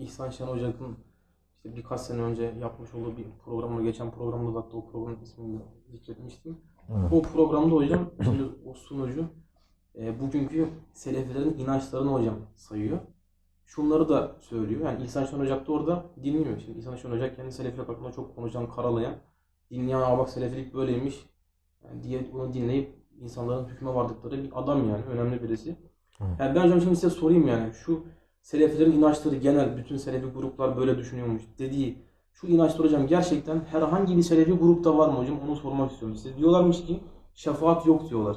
İhsan Şen Ocak'ın işte birkaç sene önce yapmış olduğu bir programda, geçen programda da hatta o programın ismini zikretmiştim. Evet. O programda hocam, şimdi o sunucu e, bugünkü Selefilerin inançlarını hocam sayıyor. Şunları da söylüyor. Yani İhsan Şen Ocak da orada dinliyor. Şimdi İhsan Şen Ocak kendi Selefilik hakkında çok konuşan, karalayan, dinleyen, aa bak Selefilik böyleymiş yani diye bunu dinleyip insanların hükme vardıkları bir adam yani. Önemli birisi. Evet. Yani ben hocam şimdi size sorayım yani şu Selefilerin inançları genel bütün Selefi gruplar böyle düşünüyormuş dediği şu inançlar hocam gerçekten herhangi bir Selefi grupta var mı hocam onu sormak istiyorum. Size diyorlarmış ki şefaat yok diyorlar.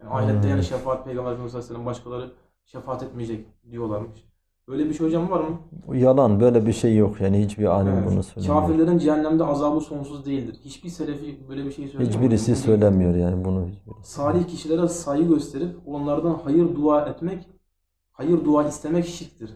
Yani ahirette Hmm. yani şefaat Peygamber Efendimiz Aleyhisselam başkaları şefaat etmeyecek diyorlarmış. Böyle bir şey hocam var mı? Yalan böyle bir şey yok yani hiçbir alim Evet. bunu söylemiyor. Kafirlerin cehennemde azabı sonsuz değildir. Hiçbir Selefi böyle bir şey söylemiyor. Hiçbirisi söylemiyor yani bunu. Salih kişilere saygı gösterip onlardan hayır dua etmek, hayır dua istemek şirktir.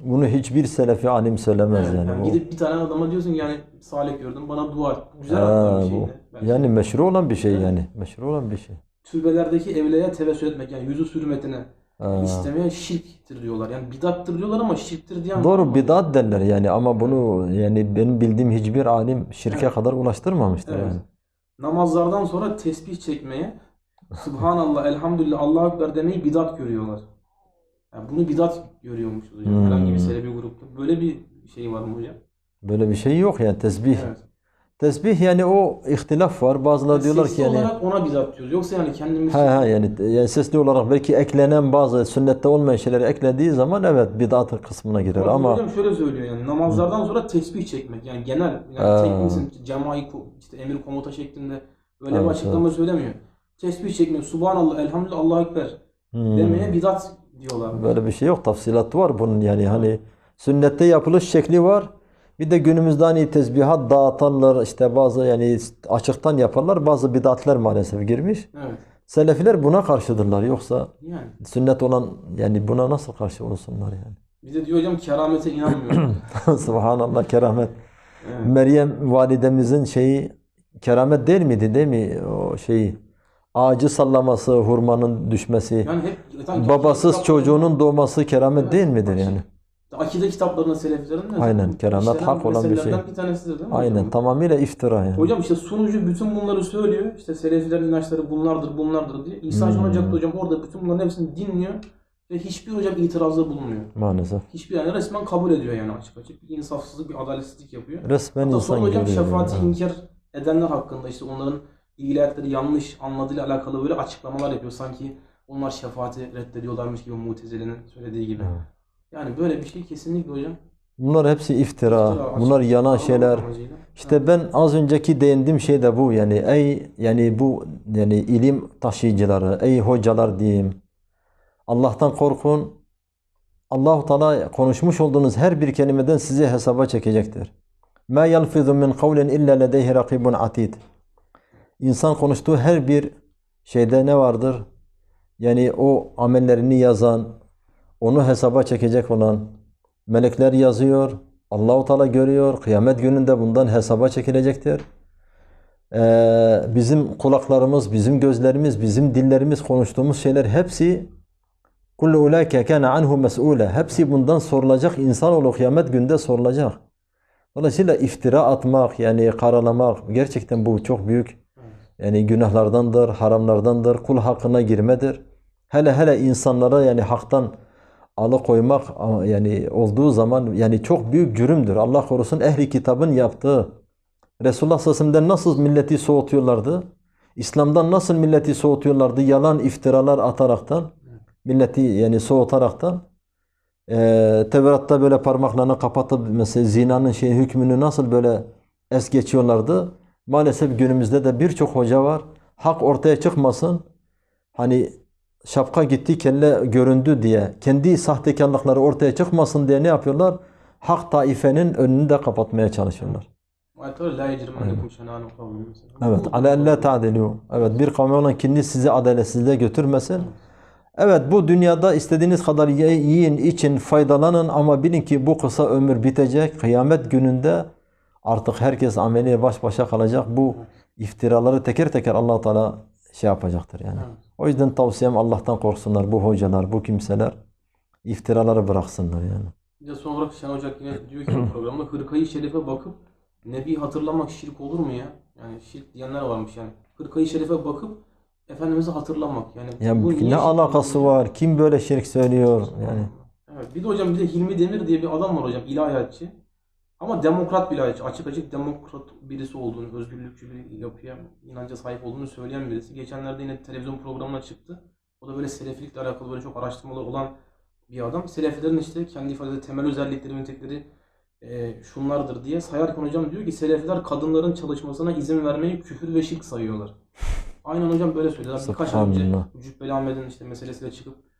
Bunu hiçbir selefi alim söylemez Evet, yani. yani gidip bir tane adama diyorsun yani Salih gördüm bana dua et. Güzel Ha, bir şey. bu- de. Belki. yani meşru olan bir şey Evet. yani. Meşru olan bir şey. Türbelerdeki evleye tevessül etmek yani yüzü sürmetine Ha. istemeye şirktir diyorlar. Yani bidattır diyorlar ama şirktir diyen Doğru bidat derler yani ama bunu yani benim bildiğim hiçbir alim şirke Evet. kadar ulaştırmamıştır Evet. yani. Namazlardan sonra tesbih çekmeye Subhanallah, Elhamdülillah, Allahu Ekber demeyi bidat görüyorlar. Yani bunu bidat görüyormuşuz hocam. Hmm. Herhangi bir Selefi grupta. Böyle bir şey var mı hocam? Böyle bir şey yok yani tesbih. Evet. Tesbih yani o ihtilaf var. Bazıları diyorlar ki Sesli yani olarak ona bidat diyoruz. Yoksa yani kendimiz Ha ha yani, yani sesli olarak belki eklenen bazı sünnette olmayan şeyleri eklediği zaman evet bidat kısmına girer ama hocam şöyle söylüyor yani namazlardan sonra tesbih çekmek yani genel yani Ha. tek misin cemai ko- işte emir komuta şeklinde öyle Evet, bir açıklama söylemiyor. Tesbih çekmek subhanallah elhamdülillah Allahu ekber Hmm. demeye bidat diyorlar. Böyle bir şey yok. Tafsilatı var bunun yani hani sünnette yapılış şekli var. Bir de günümüzde hani tesbihat dağıtanlar işte bazı yani açıktan yaparlar. Bazı bidatler maalesef girmiş. Evet. Selefiler buna karşıdırlar. Yoksa Yani sünnet olan yani buna nasıl karşı olsunlar yani? bir de diyor hocam keramete inanmıyor. Subhanallah keramet. evet. Meryem validemizin şeyi keramet değil miydi değil mi? O şeyi ağacı sallaması, hurmanın düşmesi, Yani hep sanki babasız çocuğunun doğması keramet Evet, değil midir yani? Akide kitaplarında Selefilerin de Aynen, keramet işlenen hak olan bir şey. bir tanesidir değil mi Aynen hocam? tamamıyla iftira yani. Hocam işte sunucu bütün bunları söylüyor. İşte Selefilerin inançları bunlardır, bunlardır diye. İsa Hmm. Da hocam orada bütün bunların hepsini dinliyor ve hiçbir hocam itirazda bulunmuyor. Maalesef. Hiçbir yani resmen kabul ediyor yani açık açık. Bir insafsızlık, bir adaletsizlik yapıyor. Resmen Hatta insan sonra hocam şefaati yani. inkar edenler hakkında işte onların ilahiyatları yanlış anladığıyla alakalı böyle açıklamalar yapıyor. Sanki onlar şefaati reddediyorlarmış gibi Mutezile'nin söylediği gibi. Evet. Yani böyle bir şey kesinlikle hocam. Bunlar hepsi iftira. İftira, Bunlar Allah şeyler. amacıyla. İşte ben az önceki değindiğim şey de bu yani ey yani bu yani ilim taşıyıcıları, ey hocalar diyeyim. Allah'tan korkun. Allahu Teala konuşmuş olduğunuz her bir kelimeden sizi hesaba çekecektir. Ma yalfizu min kavlin illa ledeyhi rakibun atid. İnsan konuştuğu her bir şeyde ne vardır? Yani o amellerini yazan, onu hesaba çekecek olan melekler yazıyor. Allahu Teala görüyor. Kıyamet gününde bundan hesaba çekilecektir. Ee, bizim kulaklarımız, bizim gözlerimiz, bizim dillerimiz konuştuğumuz şeyler hepsi kullu ulaike kana anhu mes'ule. Hepsi bundan sorulacak. İnsanoğlu kıyamet günde sorulacak. Dolayısıyla iftira atmak yani karalamak gerçekten bu çok büyük yani günahlardandır, haramlardandır, kul hakkına girmedir. Hele hele insanlara yani haktan alıkoymak yani olduğu zaman yani çok büyük cürümdür. Allah korusun ehli kitabın yaptığı. Resulullah sallallahu nasıl milleti soğutuyorlardı? İslam'dan nasıl milleti soğutuyorlardı? Yalan iftiralar ataraktan, milleti yani soğutaraktan. Ee, Tevrat'ta böyle parmaklarını kapatıp mesela zinanın şey hükmünü nasıl böyle es geçiyorlardı? Maalesef günümüzde de birçok hoca var. Hak ortaya çıkmasın. Hani şapka gitti kelle göründü diye kendi sahtekarlıkları ortaya çıkmasın diye ne yapıyorlar? Hak taifenin önünü de kapatmaya çalışıyorlar. Evet. Bu- Ala elle ta'dilu. Evet. Bir kavmi olan kendini sizi adaletsizliğe götürmesin. Evet bu dünyada istediğiniz kadar yiyin, için, faydalanın ama bilin ki bu kısa ömür bitecek. Kıyamet gününde artık herkes ameliye baş başa kalacak. Bu iftiraları teker teker allah Teala şey yapacaktır yani. O yüzden tavsiyem Allah'tan korksunlar bu hocalar, bu kimseler. iftiraları bıraksınlar yani. Bir de son olarak Şen Ocak yine diyor ki programda hırkayı şerife bakıp Nebi hatırlamak şirk olur mu ya? Yani şirk diyenler varmış yani. Hırkayı şerife bakıp Efendimiz'i hatırlamak. Yani Ya bu ne alakası oluyor? var? Kim böyle şirk söylüyor? Yani Evet. Bir de hocam bir de Hilmi Demir diye bir adam var hocam ilahiyatçı. Ama demokrat ilahiyatçı. Açık açık demokrat birisi olduğunu, özgürlükçü bir yapıya, inanca sahip olduğunu söyleyen birisi. Geçenlerde yine televizyon programına çıktı. O da böyle selefilikle alakalı böyle çok araştırmalar olan bir adam. Selefilerin işte kendi ifade temel özellikleri, nitelikleri e, şunlardır diye sayarken hocam diyor ki Selefiler kadınların çalışmasına izin vermeyi küfür ve şirk sayıyorlar. Aynen hocam böyle söylüyorlar. Birkaç ay önce. Cübbeli Ahmet'in işte meselesiyle çıkıp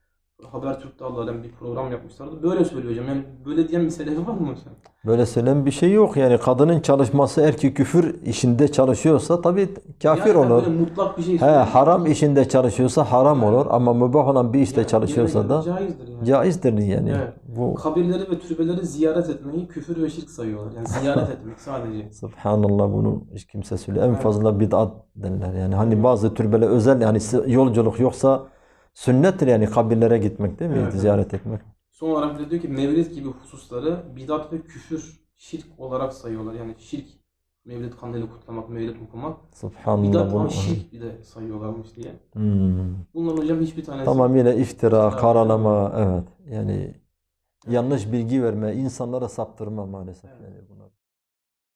Habertürk'te Allah'ın bir program yapmışlardı. Böyle söylüyor hocam. Yani böyle diyen bir selefi var mı hocam? Böyle söylenen bir şey yok. Yani kadının çalışması erkek küfür işinde çalışıyorsa tabii kafir Yani olur. Böyle mutlak bir şey He, haram işinde çalışıyorsa haram olur ama mübah olan bir işte Yani çalışıyorsa da caizdir yani. caizdir yani. Evet. Bu Kabirleri ve türbeleri ziyaret etmeyi küfür ve şirk sayıyorlar. Yani ziyaret etmek sadece. Subhanallah bunu hiç kimse söylüyor. En Evet. fazla bid'at derler. Yani hani bazı türbeler özel yani yolculuk yoksa sünnettir yani kabirlere gitmek değil mi? Evet, Ziyaret etmek. Son olarak de diyor ki mevlid gibi hususları bidat ve küfür, şirk olarak sayıyorlar. Yani şirk, mevlid kandili kutlamak, mevlid okumak. Subhanallah Bidat ama şirk bir de sayıyorlarmış diye. Hmm. Bunların hocam hiçbir tanesi Tamamıyla iftira, İftira. karalama, evet. Yani yanlış bilgi verme, insanlara saptırma maalesef Evet. yani bunlar.